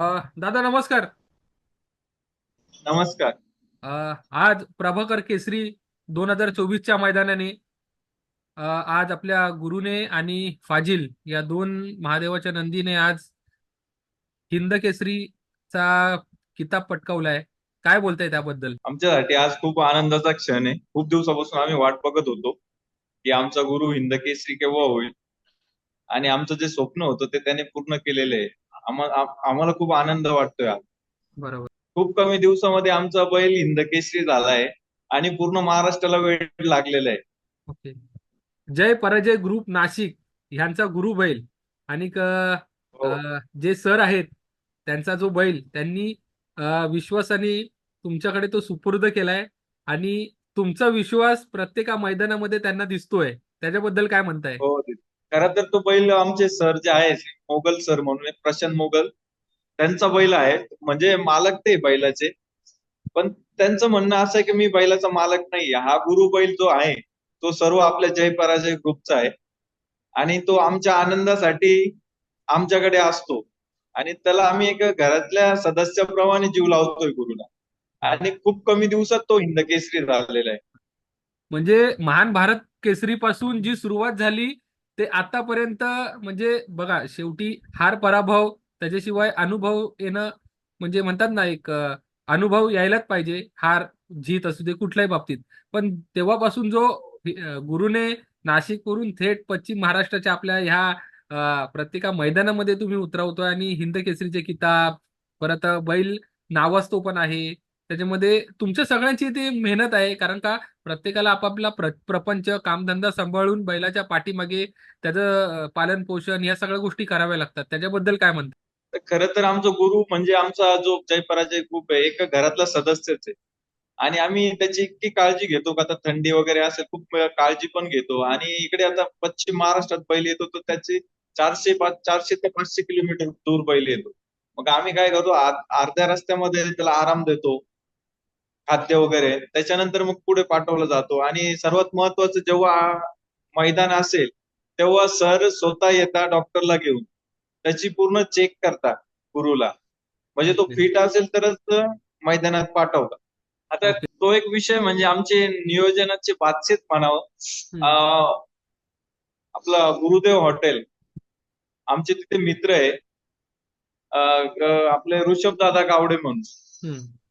अ, दादा नमस्कार. नमस्कार. अ, आज प्रभाकर केसरी दोन हजार चोवीसच्या मैदानाने अ, आज आपल्या गुरुने आणि फाजिल या दोन महादेवाच्या नंदीने आज हिंद केसरीचा किताब पटकावलाय. काय बोलताय त्याबद्दल? आमच्यासाठी आज खूप आनंदाचा क्षण आहे. खूप दिवसापासून आम्ही वाट बघत होतो की आमचा गुरु हिंद केसरी केव्हा होईल? आणि आमचं जे स्वप्न होतं ते त्याने पूर्ण केलेलं आहे. आम्हाला खूप आनंद वाटतोय. बरोबर. खूप कमी दिवसामध्ये आमचा बैल हिंद केसरी झालाय आणि पूर्ण महाराष्ट्राला वेळ लागलेला आहे. ओके. जय पराजय ग्रुप नाशिक ह्यांचा गुरु बैल आणि क- हो. अ, जे सर आहेत त्यांचा जो बैल त्यांनी अ, विश्वासाने तुमच्याकडे तो सुपूर्द केलाय आणि तुमचा विश्वास प्रत्येका मैदानामध्ये त्यांना दिसतोय. त्याच्याबद्दल काय म्हणताय? हो खरं तर तो बैल आमचे सर जे आहे मोगल सर म्हणून प्रशांत मोगल. त्यांचा बैल आहे म्हणजे मालक ते बैलाचे. पण त्यांचं म्हणणं असं आहे की मी बैलाचा मालक नाही हा गुरु बैल जो आहे तो सर्व आपल्या जय पराजय ग्रुपचा आहे. आणि तो आमच्या आनंदासाठी आमच्याकडे असतो. आणि त्याला आम्ही एक घरातल्या सदस्याप्रमाणे जीव लावतोय गुरुला. आणि खूप कमी दिवसात तो हिंद केसरी झालेला आहे. म्हणजे महान भारत केसरी पासून जी सुरुवात झाली ते आतापर्यंत म्हणजे बघा शेवटी हार पराभव त्याच्याशिवाय अनुभव येणं म्हणजे म्हणतात ना एक अनुभव यायलाच पाहिजे. हार जीत असू दे कुठल्याही बाबतीत. पण तेव्हापासून जो गुरुने नाशिकवरून थेट पश्चिम महाराष्ट्राच्या आपल्या ह्या प्रत्येका मैदानामध्ये तुम्ही उतरवतोय आणि हिंद केसरीचे किताब परत बैल नावाजतो पण आहे. त्याच्यामध्ये तुमच्या सगळ्यांची ती मेहनत आहे कारण का प्रत्येकाला आपापला प्रपंच कामधंदा सांभाळून बैलाच्या पाठीमागे त्याचं पालन पोषण या सगळ्या गोष्टी कराव्या लागतात. त्याच्याबद्दल काय म्हणतात तर तर आमचा गुरु म्हणजे आमचा जो जय पराजय ग्रुप आहे एक घरातला सदस्यच आहे. आणि आम्ही त्याची इतकी काळजी घेतो का आता थंडी वगैरे असेल खूप काळजी पण घेतो. आणि इकडे आता पश्चिम महाराष्ट्रात बैल येतो तर त्याची चारशे पाच चारशे ते पाचशे किलोमीटर दूर बैल येतो. मग आम्ही काय करतो अर्ध्या रस्त्यामध्ये त्याला आराम देतो. खाद्य वगैरे त्याच्यानंतर मग पुढे पाठवला जातो. आणि सर्वात महत्वाचं जेव्हा मैदान असेल तेव्हा सर स्वतः येतात डॉक्टरला घेऊन. त्याची पूर्ण चेक करतात गुरुला. म्हणजे तो फिट असेल तरच मैदानात पाठवतात. आता तो एक विषय म्हणजे आमचे नियोजनाचे बादशेत म्हणावं आपलं गुरुदेव हॉटेल. आमचे तिथे मित्र आहे. आपले ऋषभ दादा गावडे म्हणून.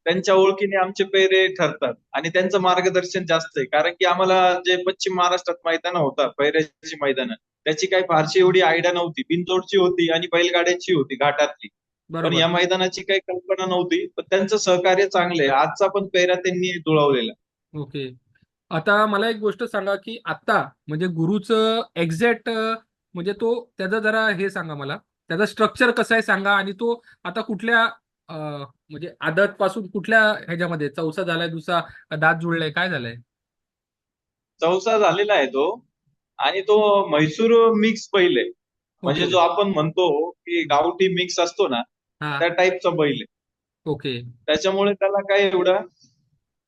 त्यांच्या ओळखीने आमचे पेरे ठरतात आणि त्यांचं मार्गदर्शन जास्त आहे. कारण की आम्हाला जे पश्चिम महाराष्ट्रात मैदान होतात पैऱ्याची मैदान त्याची काही फारशी एवढी आयडिया नव्हती. बिनजोडची होती आणि बैलगाड्याची होती घाटातली. पण या मैदानाची काही कल्पना नव्हती. पण त्यांचं सहकार्य चांगले आजचा पण पेरा त्यांनी जुळवलेला ओके. आता मला एक गोष्ट सांगा की आता म्हणजे गुरुचं एक्झॅक्ट म्हणजे तो त्याचा जरा हे सांगा मला. त्याचा स्ट्रक्चर कसं आहे सांगा आणि तो आता कुठल्या म्हणजे आदत पासून कुठल्या ह्याच्यामध्ये? चौसा झालाय दुसरा दात जुळलाय काय झालंय? चौसा झालेला आहे तो आणि तो म्हैसूर मिक्स आहे म्हणजे जो आपण म्हणतो की गावठी मिक्स असतो ना त्या टाईपचा बैल ओके. त्याच्यामुळे त्याला काय एवढं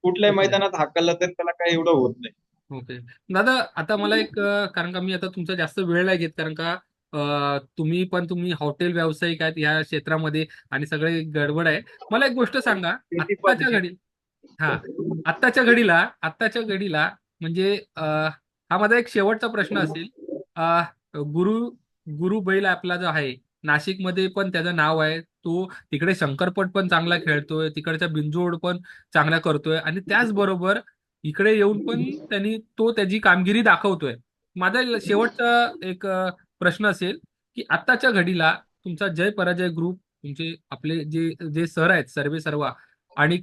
कुठल्याही मैदानात हाकललं तर त्याला काही एवढं होत नाही. ओके. दादा आता मला एक कारण का मी आता तुमचा जास्त वेळ नाही घेत कारण का तुम्ही पण तुम्ही हॉटेल व्यावसायिक आहेत या क्षेत्रामध्ये आणि सगळे गडबड आहे. मला एक गोष्ट सांगा. आत्ताच्या घडी हा. आत्ताच्या घडीला आत्ताच्या घडीला म्हणजे हा माझा एक शेवटचा प्रश्न असेल. गुरु गुरु बैल आपला जो आहे नाशिकमध्ये पण त्याचं नाव आहे. तो तिकडे शंकरपट पण चांगला खेळतोय तिकडच्या बिंजोड पण चांगला करतोय आणि त्याचबरोबर इकडे येऊन पण त्यांनी तो त्याची कामगिरी दाखवतोय. माझा शेवटचा एक प्रश्न असेल की आत्ताच्या घडीला तुमचा जय पराजय ग्रुप तुमचे आपले जे जे सर आहेत सर्वे सर्वा आणि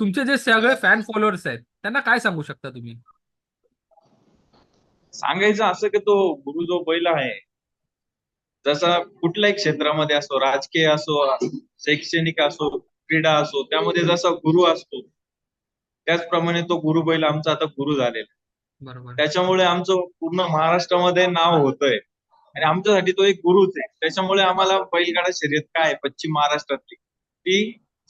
तुमचे जे सगळे फॅन फॉलोअर्स आहेत त्यांना काय सांगू शकता तुम्ही? सांगायचं असं की तो गुरु जो बैल आहे जसा कुठल्याही क्षेत्रामध्ये असो राजकीय असो शैक्षणिक असो क्रीडा असो त्यामध्ये जसा गुरु असतो त्याचप्रमाणे तो गुरु बैल आमचा आता गुरु झालेला बरोबर. त्याच्यामुळे आमचं पूर्ण महाराष्ट्रामध्ये नाव होतंय. आणि आमच्यासाठी तो एक गुरुच आहे. त्याच्यामुळे आम्हाला बैलगाडा शर्यत काय पश्चिम महाराष्ट्रातली. ती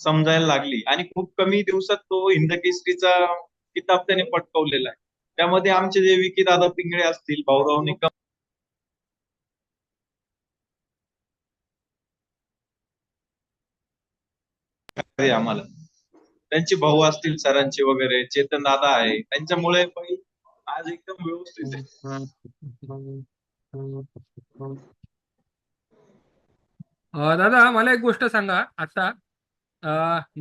समजायला लागली. आणि खूप कमी दिवसात तो हिंद केसरीचा किताब त्याने पटकवलेला आहे. त्यामध्ये आमचे जे विकी दादा पिंगळे असतील भाऊराव निकम आम्हाला. त्यांचे भाऊ असतील सरांचे वगैरे चेतन दादा आहे. त्यांच्यामुळे बैल आज एकदम व्यवस्थित आहे. दादा मला एक गोष्ट सांगा. आता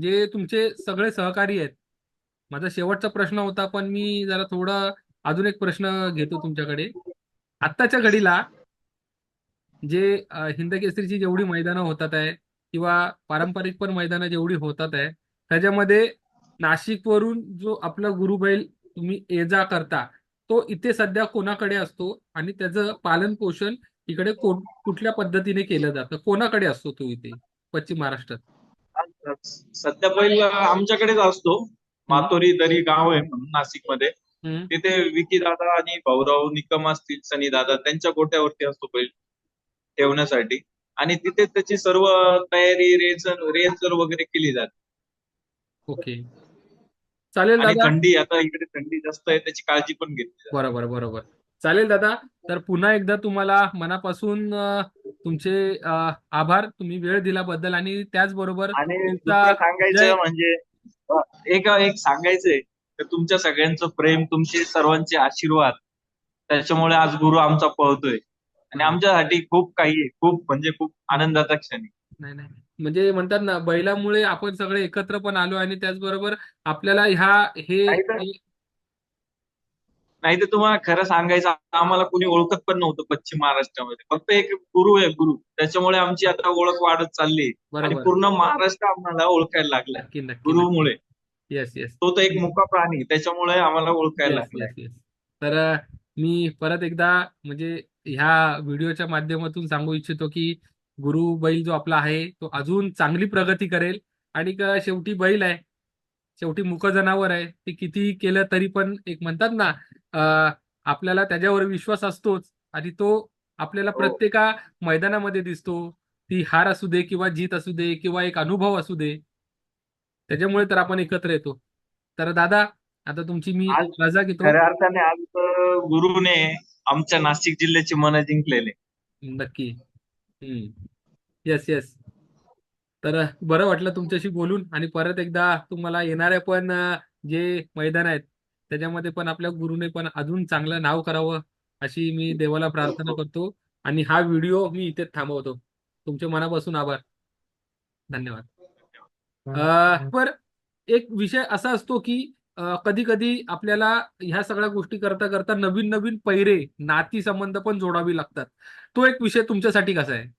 जे तुमचे सगळे सहकारी आहेत माझा शेवटचा प्रश्न होता पण मी जरा थोडा अजून एक प्रश्न घेतो तुमच्याकडे. आत्ताच्या घडीला जे हिंदकेसरीची हिंद केसरीची जेवढी मैदानं होतात आहे किंवा पारंपरिक पण मैदानं जेवढी होतात आहे त्याच्यामध्ये नाशिकवरून जो आपला गुरुबैल तुम्ही ये जा करता तो इथे सध्या कोणाकडे असतो आणि त्याचं पालन पोषण इकडे को कुठल्या पद्धतीने केलं जातं? कोणाकडे असतो तो इथे? पश्चिम महाराष्ट्रात. सध्या बैल आमच्याकडेच असतो. मातोरी दरी गाव आहे म्हणून नाशिकमध्ये. हम्म. तिथे विकी दादा आणि भाऊराव निकम असतील सनी दादा त्यांच्या गोट्यावरती असतो बैल ठेवण्यासाठी. आणि तिथे त्याची सर्व तयारी रेझर रेझर वगैरे केली जाते. ओके. चालेल दादा. थंडी आता इकडे थंडी जास्त आहे त्याची काळजी पण घेतली जाते. बरोबर बरोबर. चालेल दादा. तर पुन्हा एकदा तुम्हाला मनापासून तुमचे आभार. तुम्ही वेळ दिल्याबद्दल आणि त्याचबरोबर सांगायचं म्हणजे एक एक सांगायचंय. तर तुमच्या सगळ्यांचं प्रेम तुमचे सर्वांचे आशीर्वाद त्याच्यामुळे आज गुरु आमचा पळतोय. आणि आमच्यासाठी खूप काही आहे. खूप म्हणजे खूप आनंदाचा क्षण आहे. नाही नाही. म्हणजे म्हणतात ना बैलामुळे आपण सगळे एकत्र पण आलो आणि त्याचबरोबर आपल्याला ह्या हे नाही तर- नाही तर तुम्हाला खरं सांगायचं आम्हाला कुणी ओळखत पण नव्हतं पश्चिम महाराष्ट्रामध्ये. फक्त एक गुरु आहे गुरु. त्याच्यामुळे आमची आता ओळख वाढत चालली आणि बरोबर. पूर्ण महाराष्ट्र आम्हाला ओळखायला लागला. नक्की नक्की गुरुमुळे. येस येस तो तर एक मुका प्राणी त्याच्यामुळे आम्हाला ओळखायला येस लागलाय येस येस तर अ, मी परत एकदा म्हणजे ह्या व्हिडिओच्या माध्यमातून सांगू इच्छितो की गुरु बैल जो आपला आहे तो अजून चांगली प्रगती करेल. आणि क- शेवटी बैल आहे. शेवटी मुक जनावर आहे. ते किती केलं तरी पण एक म्हणतात ना आपल्याला त्याच्यावर विश्वास असतोच. आणि तो आपल्याला हो. प्रत्येका मैदानामध्ये दिसतो. ती हार असू दे किंवा जीत असू दे किंवा एक अनुभव असू दे. त्याच्यामुळे तर आपण एकत्र येतो. तर दादा आता तुमची मी रजा घेतो. खऱ्या अर्थाने आज गुरुने आमच्या नाशिक जिल्ह्याची मन जिंकलेले. नक्की. येस येस तर बरं वाटलं तुमच्याशी बोलून आणि परत एकदा तुम्हाला येणारे पण जे मैदान आहेत त्याच्यामध्ये पण आपल्या गुरुने पण अजून चांगलं नाव करावं अशी मी देवाला प्रार्थना करतो आणि हा व्हिडिओ मी इथे थांबवतो. तुमच्या मनापासून आभार. धन्यवाद. अं, पर एक विषय असा असतो की कधी कधी आपल्याला ह्या सगळ्या गोष्टी करता करता नवीन नवीन पैरे नाती संबंध पण जोडावी लागतात. तो एक विषय तुमच्यासाठी कसा आहे?